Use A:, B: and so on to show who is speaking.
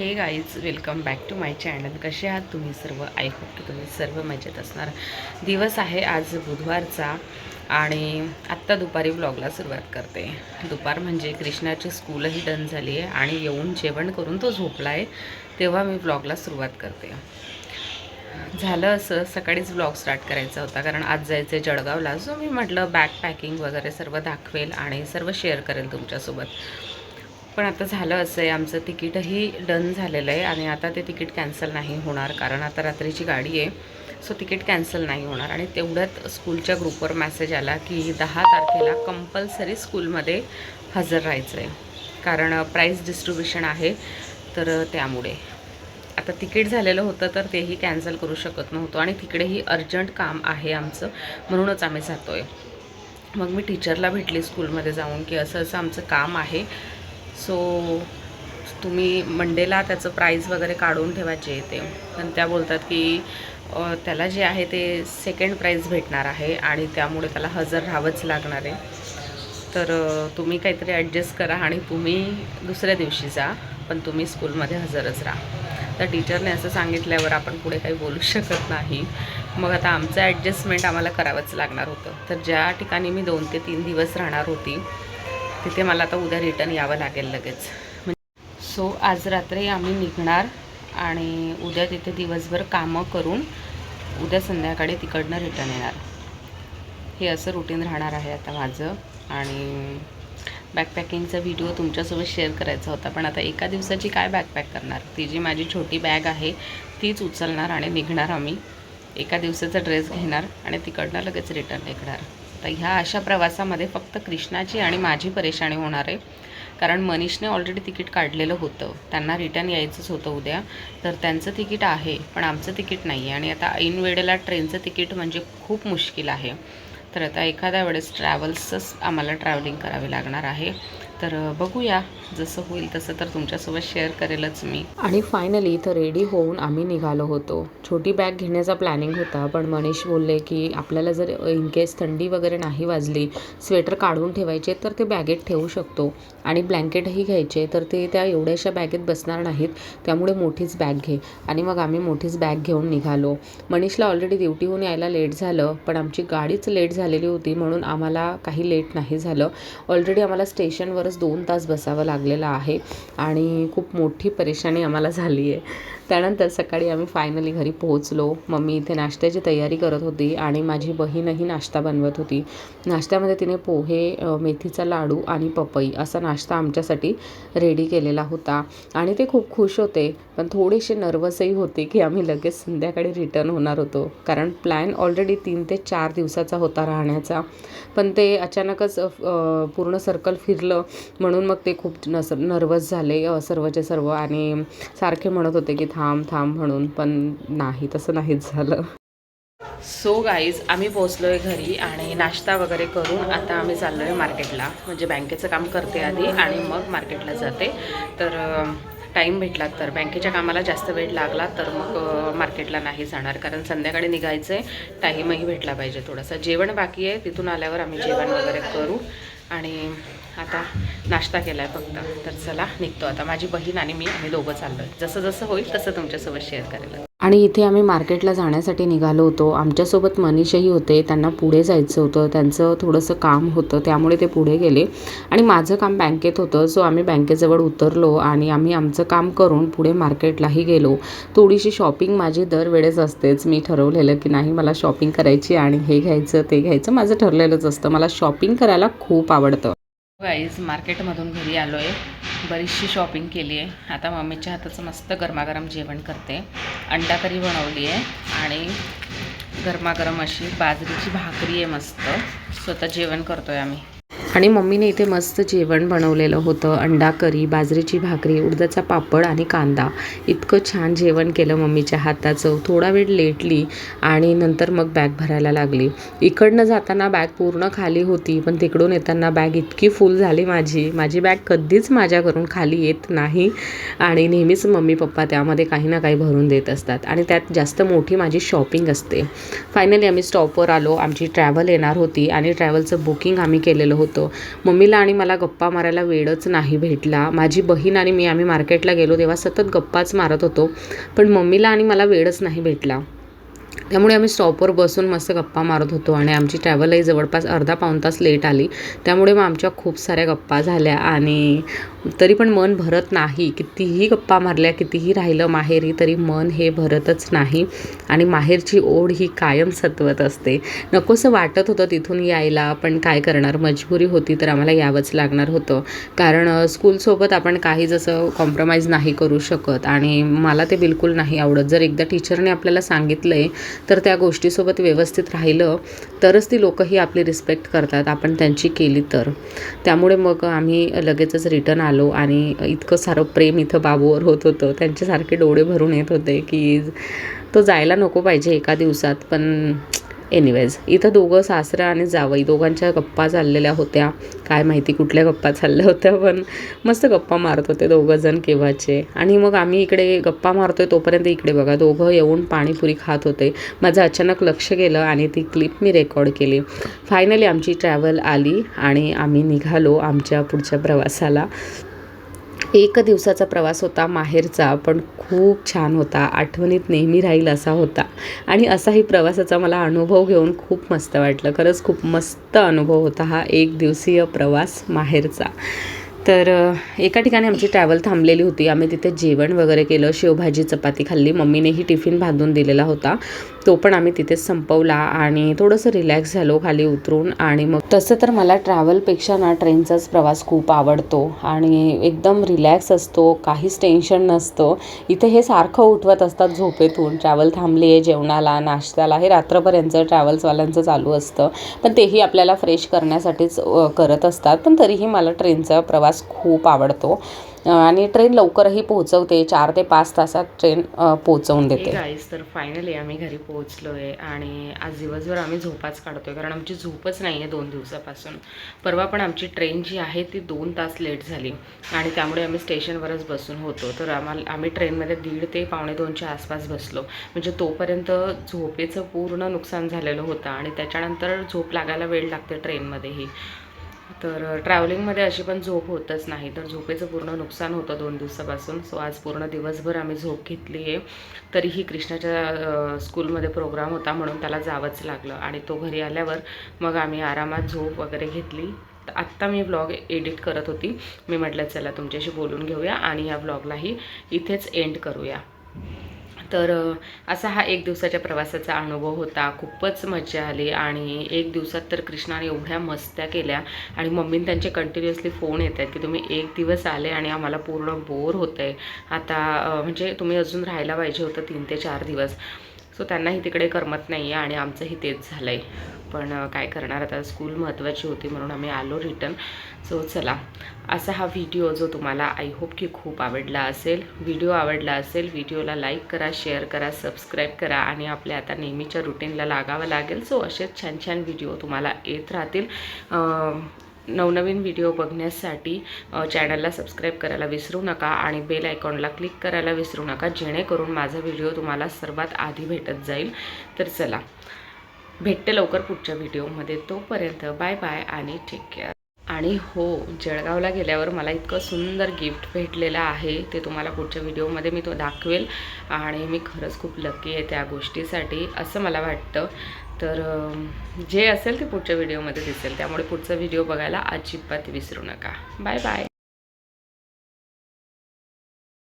A: Hey guys welcome back to my channel कसे आहात तुम्ही सर्व? आय होप की तुम्ही सर्व मजेत असणार. दिवस आहे आज बुधवारचा आणि आत्ता दुपारी व्लॉगला सुरुवात करते. दुपार म्हणजे कृष्णाची स्कूलही डन झाली आहे आणि येऊन जेवण करून तो झोपला आहे तेव्हा मी व्लॉगला सुरुवात करते. झालं असं सकाळीच ब्लॉग स्टार्ट करायचा होता कारण आज जायचं आहे जळगावला. सो मी म्हटलं बॅग पॅकिंग वगैरे सर्व दाखवेल आणि सर्व शेअर करेल तुमच्यासोबत. पण आता झालं असं आहे. आमचं तिकीटही डन झालेलं आहे आणि आता ते तिकीट कॅन्सल नाही होणार. कारण आता रात्रीची गाडी आहे सो तिकीट कॅन्सल नाही होणार. आणि तेवढ्यात स्कूलच्या ग्रुपवर मेसेज आला की दहा तारखेला कंपल्सरी स्कूलमध्ये हजर राहायचं आहे कारण प्राईस डिस्ट्रीब्युशन आहे तर त्यामुळे. आता तिकीट झालेलं होतं तर तेही कॅन्सल करू शकत नव्हतो. आणि तिकडेही अर्जंट काम आहे आमचं म्हणूनच आम्ही जातो आहे मग मी टीचरला भेटली स्कूलमध्ये जाऊन की असं असं आमचं काम आहे. सो तुम्ही मंडेला त्याचं प्राईज वगैरे काढून ठेवायचे ते. पण त्या बोलतात की त्याला जे आहे ते सेकंड प्राईज भेटणार आहे आणि त्यामुळे त्याला हजर राहावंच लागणार आहे. तर तुम्ही काहीतरी ॲडजस्ट करा आणि तुम्ही दुसऱ्या दिवशी जा पण तुम्ही स्कूलमध्ये हजरच राहा. तर टीचरने असं सांगितल्यावर आपण पुढे काही बोलू शकत नाही. मग आता आमचं ॲडजस्टमेंट आम्हाला करावंच लागणार होतं. तर ज्या ठिकाणी मी दोन ते तीन दिवस राहणार होती तिथे मला आता उद्या रिटर्न यावं लागेल लगेच. म्हणजे- सो आज रात्री आम्ही निघणार आणि उद्या तिथे दिवसभर कामं करून उद्या संध्याकाळी तिकडनं रिटर्न येणार. हे असं रुटीन राहणार आहे आता माझं आणि बॅकपॅकिंगचा व्हिडिओ तुमच्यासोबत शेअर करायचा होता पण आता एका दिवसाची काय बॅकपॅक करणार? ती जी माझी छोटी बॅग आहे तीच उचलणार आणि निघणार आम्ही. एका दिवसाचा ड्रेस घेणार आणि तिकडनं लगेच रिटर्न निघणार. तर ह्या अशा प्रवासामध्ये फक्त कृष्णाची आणि माझी परेशानी होणार आहे. कारण मनीषने ऑलरेडी तिकीट काढलेलं होतं. त्यांना रिटर्न यायचंच होतं उद्या. तर त्यांचं तिकीट आहे पण आमचं तिकीट नाही आहे आणि आता ऐन वेळेला ट्रेनचं तिकीट म्हणजे खूप मुश्किल आहे. तर आता एखाद्या वेळेस ट्रॅव्हल्सच आम्हाला ट्रॅव्हलिंग करावी लागणार आहे. तर बघूया. जसं होईल तसं तर तुमच्यासोबत शेअर करेलच मी. आणि फायनली इथं रेडी होऊन आम्ही निघालो होतो. छोटी बॅग घेण्याचा प्लॅनिंग होता पण मनीष बोलले की आपल्याला जर इन केस थंडी वगैरे नाही वाजली स्वेटर काढून ठेवायचे तर ते बॅगेत ठेवू शकतो. आणि ब्लँकेटही घ्यायचे तर ते त्या एवढ्याशा बॅगेत बसणार नाहीत. त्यामुळे मोठीच बॅग घे. आणि मग आम्ही मोठीच बॅग घेऊन निघालो. मनीषला ऑलरेडी ड्युटीहून यायला लेट झालं पण आमची गाडीच लेट झाली झालेली होती म्हणून आम्हाला काही लेट नाही झालं. ऑलरेडी आम्हाला स्टेशनवरच दोन तास बसावं लागलेलं आहे आणि खूप मोठी परेशानी आम्हाला झाली आहे त्यानंतर सकाळी आम्ही फायनली घरी पोहोचलो. मम्मी इथे नाश्त्याची तयारी करत होती आणि माझी बहीणही नाश्ता बनवत होती. नाश्त्यामध्ये तिने पोहे मेथीचा लाडू आणि पपई असा नाश्ता आमच्यासाठी रेडी केलेला होता. आणि ते खूप खुश होते पण थोडेसे नर्वसही होते की आम्ही लगेच संध्याकाळी रिटर्न होणार होतो. कारण प्लॅन ऑलरेडी तीन ते चार दिवसाचा होता राहण्याचा. पण ते अचानकच पूर्ण सर्कल फिरलं. म्हणून मग ते खूप नस नर्वस झाले सर्वचे सर्व. आणि सारखे म्हणत होते की थांब थांब थांब म्हणून पण नाही तसं नाहीच झालं. सो गाईज आम्ही पोचलो आहे घरी आणि नाश्ता वगैरे करून आता आम्ही चाललो आहे मार्केटला. म्हणजे बँकेचं काम करते आधी आणि मग मार्केटला जाते. तर टाईम भेटला तर बँकेच्या कामाला जास्त वेळ लागला तर मग मार्केटला नाही जाणार. कारण संध्याकाळी निघायचं आहे टाईमही भेटला पाहिजे थोडासा. जेवण बाकी आहे तिथून आल्यावर आम्ही जेवण वगैरे करू. आणि आता नाश्ता केला आहे फक्त. तर चला निघतो आता. माझी बहीण आणि मी आम्ही दोघं चाललो आहे जसं जसं होईल तसं तुमच्यासोबत शेअर करेल आणि इथे आम्ही मार्केटला जाण्यासाठी निघालो होतो. आमच्यासोबत मनीषही होते. त्यांना पुढे जायचं होतं. त्यांचं थोडंसं काम होतं. त्यामुळे ते पुढे गेले. आणि माझं काम बँकेत होतं. सो आम्ही बँकेजवळ उतरलो आणि आम्ही आमचं काम करून पुढे मार्केटलाही गेलो. थोडीशी शॉपिंग माझी दरवेळेस असतेच. मी ठरवलेलं की नाही मला शॉपिंग करायची आणि हे घ्यायचं ते घ्यायचं. माझं ठरलेलंच असतं. मला शॉपिंग करायला खूप आवडतं. गाईज मार्केटमधून घरी आलो आहे बरीचशी शॉपिंग केली आहे. आता मम्मीच्या हाताचं मस्त गरमागरम जेवण करते. अंडा करी बनवली आहे आणि गरमागरम अशी बाजरीची भाकरी आहे मस्त. स्वतः जेवण करतो आहे आम्ही. आणि मम्मीने इथे मस्त जेवण बनवलेलं होतं अंडा करी बाजरीची भाकरी उडदाचा पापड आणि कांदा. इतकं छान जेवण केलं मम्मीच्या हाताचं. थोडा वेळ लेटली आणि नंतर मग बॅग भरायला लागली. इकडनं जाताना बॅग पूर्ण खाली होती पण तिकडून येताना बॅग इतकी फुल झाली माझी. माझी बॅग कधीच माझ्याकडून खाली येत नाही आणि नेहमीच मम्मी पप्पा त्यामध्ये काही ना काही भरून देत असतात आणि त्यात जास्त मोठी माझी शॉपिंग असते. फायनली आम्ही स्टॉपवर आलो. आमची ट्रॅव्हल येणार होती आणि ट्रॅव्हलचं बुकिंग आम्ही केलेलं होतं. होतं. मम्मीला आणि मला गप्पा मारायला वेळच नाही भेटला. माझी बहीण आणि मी आम्ही मार्केटला गेलो तेव्हा सतत गप्पाच मारत होतो. पण मम्मीला आणि मला वेळच नाही भेटला. त्यामुळे आम्ही स्टॉपवर बसून मस्त गप्पा मारत होतो आणि आमची ट्रॅव्हलही जवळपास अर्धा पाऊण तास लेट आली. त्यामुळे मग आमच्या खूप साऱ्या गप्पा झाल्या आणि तरी पण मन भरत नाही. कितीही गप्पा मारल्या कितीही राहिलं माहेरी तरी मन हे भरतच नाही आणि माहेरची ओढ ही कायम सत्वत असते. नकोसं वाटत होतं तिथून यायला पण काय करणार? मजबुरी होती तर आम्हाला यावंच लागणार होतं. कारण स्कूलसोबत आपण काही जसं कॉम्प्रोमाइज नाही करू शकत आणि मला ते बिलकुल नाही आवडत. जर एकदा टीचरने आपल्याला सांगितलं आहे तर त्या गोष्टीसोबत व्यवस्थित राहिलं तरच ती लोकंही आपली रिस्पेक्ट करतात. आपण त्यांची केली तर. त्यामुळे मग आम्ही लगेचच रिटर्न आलो आणि इतकं सारं प्रेम इथं बाबूवर होत होतं. त्यांच्यासारखे डोळे भरून येत होते की तो जायला नको पाहिजे एका दिवसात पण एनिवेज इथं दोघं सासरा आणि जावई दोघांच्या गप्पा चाललेल्या होत्या. काय माहिती कुठल्या गप्पा चालल्या होत्या पण मस्त गप्पा मारत होते दोघं जण केव्हाचे. आणि मग आम्ही इकडे गप्पा मारतोय तोपर्यंत इकडे बघा दोघं येऊन पाणीपुरी खात होते. माझं अचानक लक्ष गेलं आणि ती क्लिप मी रेकॉर्ड केली. फायनली आमची ट्रॅव्हल आली आणि आम्ही निघालो आमच्या पुढच्या प्रवासाला. एक दिवसाचा प्रवास होता माहेरचा पण खूप छान होता. आठवणीत नेहमी राहील असा होता. आणि असाही प्रवासाचा मला अनुभव घेऊन खूप मस्त वाटलं. खरंच खूप मस्त अनुभव होता हा एक दिवसीय प्रवास माहेरचा. तर एका ठिकाणी आमची ट्रॅव्हल थांबलेली होती. आम्ही तिथे जेवण वगैरे केलं. शेवभाजी चपाती खाल्ली. मम्मीनेही टिफिन बांधून दिलेला होता. तो पण आम्ही तिथेच संपवला आणि थोडंसं रिलॅक्स झालो खाली उतरून. आणि मग तसं तर मला ट्रॅव्हलपेक्षा ना ट्रेनचाच प्रवास खूप आवडतो. आणि एकदम रिलॅक्स असतो काहीच टेन्शन नसतं. इथे हे सारखं उठवत असतात झोपेतून. ट्रॅव्हल थांबली आहे जेवणाला नाश्त्याला हे रात्रपर्यंत ट्रॅव्हल्सवाल्यांचं चालू असतं. पण तेही आपल्याला फ्रेश करण्यासाठीच करत असतात. पण तरीही मला ट्रेनचा प्रवास खूप आवडतो. आणि ट्रेन लवकरही पोहोचवते. चार ते पाच तासात ट्रेन पोहोचवून देते. गाईस तर फायनली आम्ही घरी पोहोचलो आहे आणि आज दिवसभर आम्ही झोपाच काढतोय. कारण आमची झोपच नाही आहे दोन दिवसापासून. परवा पण आमची ट्रेन जी आहे ती दोन तास लेट झाली. आणि त्यामुळे आम्ही स्टेशनवरच बसून होतो. तर आम्हाला आम्ही ट्रेनमध्ये दीड ते पावणे दोनच्या आसपास बसलो. म्हणजे तोपर्यंत झोपेचं पूर्ण नुकसान झालेलं होतं. आणि त्याच्यानंतर झोप लागायला वेळ लागते ट्रेनमध्येही. तर ट्रॅव्हलिंगमध्ये अशी पण झोप होतच नाही. तर झोपेचं पूर्ण नुकसान होतं दोन दिवसापासून. सो आज पूर्ण दिवसभर आम्ही झोप घेतली आहे. तरीही कृष्णाच्या स्कूलमध्ये प्रोग्राम होता म्हणून त्याला जावंच लागलं. आणि तो घरी आल्यावर मग आम्ही आरामात झोप वगैरे घेतली. तर आत्ता मी ब्लॉग एडिट करत होती. मी म्हटलं चला तुमच्याशी बोलून घेऊया आणि या ब्लॉगलाही इथेच एंड करूया. तर असा हा एक दिवसाच्या प्रवासाचा अनुभव होता. खूपच मजा आली आणि एक दिवसात तर कृष्णाने एवढ्या मस्त्या केल्या आणि मम्मीने त्यांचे कंटिन्युअसली फोन येत आहेत की तुम्ही एक दिवस आले आणि आम्हाला पूर्ण बोर होतं आहे आता म्हणजे तुम्ही अजून राहायला पाहिजे होतं तीन ते चार दिवस. सो त्यांनाही तिकडे करमत नाही आहे आणि आमचंही तेच झालं आहे पण काय करणार आता? स्कूल महत्त्वाची होती म्हणून आम्ही आलो रिटर्न. सो चला. असा हा व्हिडिओ जो तुम्हाला आय होप की खूप आवडला असेल व्हिडिओ आवडला असेल व्हिडिओला लाईक करा शेअर करा सबस्क्राईब करा आणि आपल्या आता नेहमीच्या रुटीनला लागावं लागेल. सो असेच छान छान व्हिडिओ तुम्हाला येत राहतील. नवनवीन व्हिडिओ बघण्यासाठी चॅनलला सबस्क्राईब करायला विसरू नका आणि बेल आयकॉनला क्लिक करायला विसरू नका. जेणेकरून माझा व्हिडिओ तुम्हाला सर्वात आधी भेटत जाईल. तर चला भेटते लवकर पुढच्या व्हिडिओमध्ये तोपर्यंत बाय बाय आणि टेक केअर आणि हो जळगावला गेल्यावर मला इतकं सुंदर गिफ्ट भेटलेलं आहे. ते तुम्हाला पुढच्या व्हिडिओमध्ये मी तो दाखवेल. आणि मी खरंच खूप लकी आहे त्या गोष्टीसाठी. असं मला वाटतं. तर जे असेल ते पुढच्या व्हिडिओमध्ये दिसेल. त्यामुळे पुढचा व्हिडिओ बघायला अजिबात विसरू नका. Bye bye.